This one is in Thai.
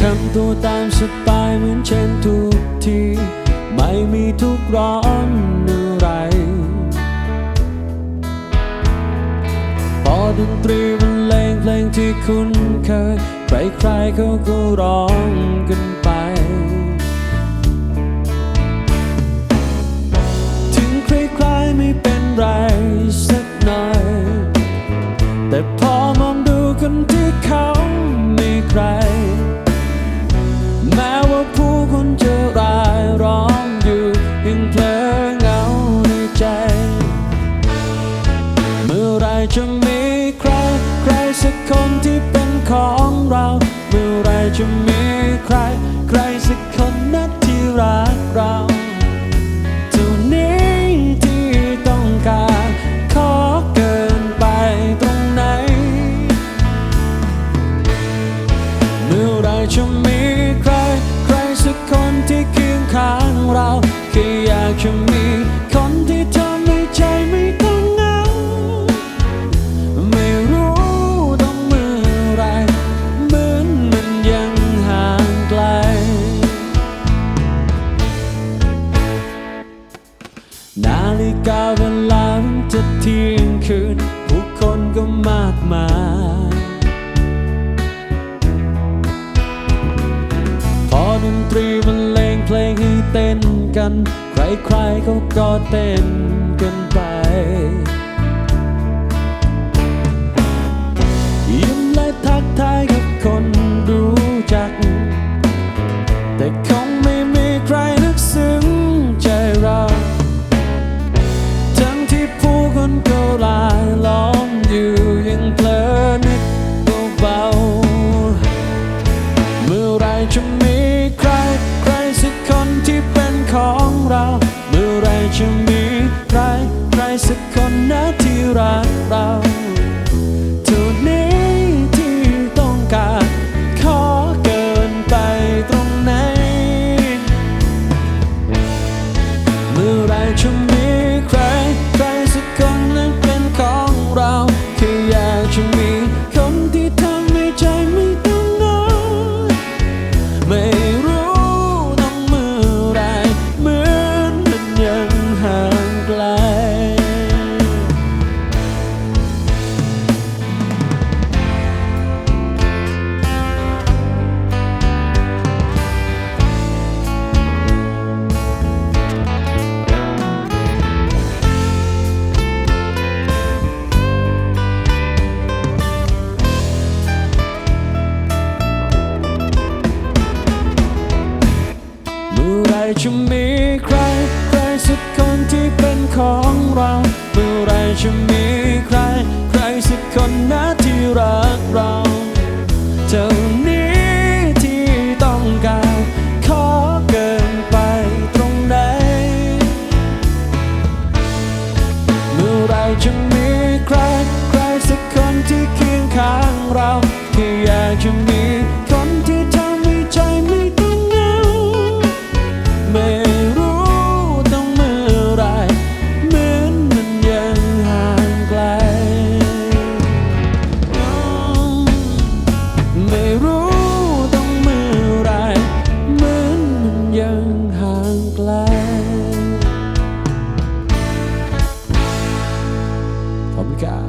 ทำตัวตามสบายเหมือนเช่นทุกที ไม่มีทุกข์ร้อนอะไร พอดนตรีบรรเลงเพลงที่คุ้นเคย ใครๆเขาก็ร้องกัน คนที่เป็นของเรา เมื่อไรจะมีใคร ใครสักคนนัดที่รักเรา นาฬิกาเวลาจะเที่ยงคืน ผู้คนก็มากมายพอดนตรีบรรเลงเพลงให้เต้นกัน ใครๆเขาก็เต้นกันไปยิ้มและทักทายกับ จะมีใคร ใครสักคนที่เป็นของเรา เมื่อไรจะมีใคร ใครสัก ไรจะมีใครใครสักคนที่เป็นของเรา เมื่อไรจะมีใคร ใครสักคนนะที่รักเราเท่านี้ที่ต้องการ ขอเกินไปตรงไหน เมื่อไรจะมีใคร ใครสักคนที่เคียงข้างเราแค่อยากจะมี God.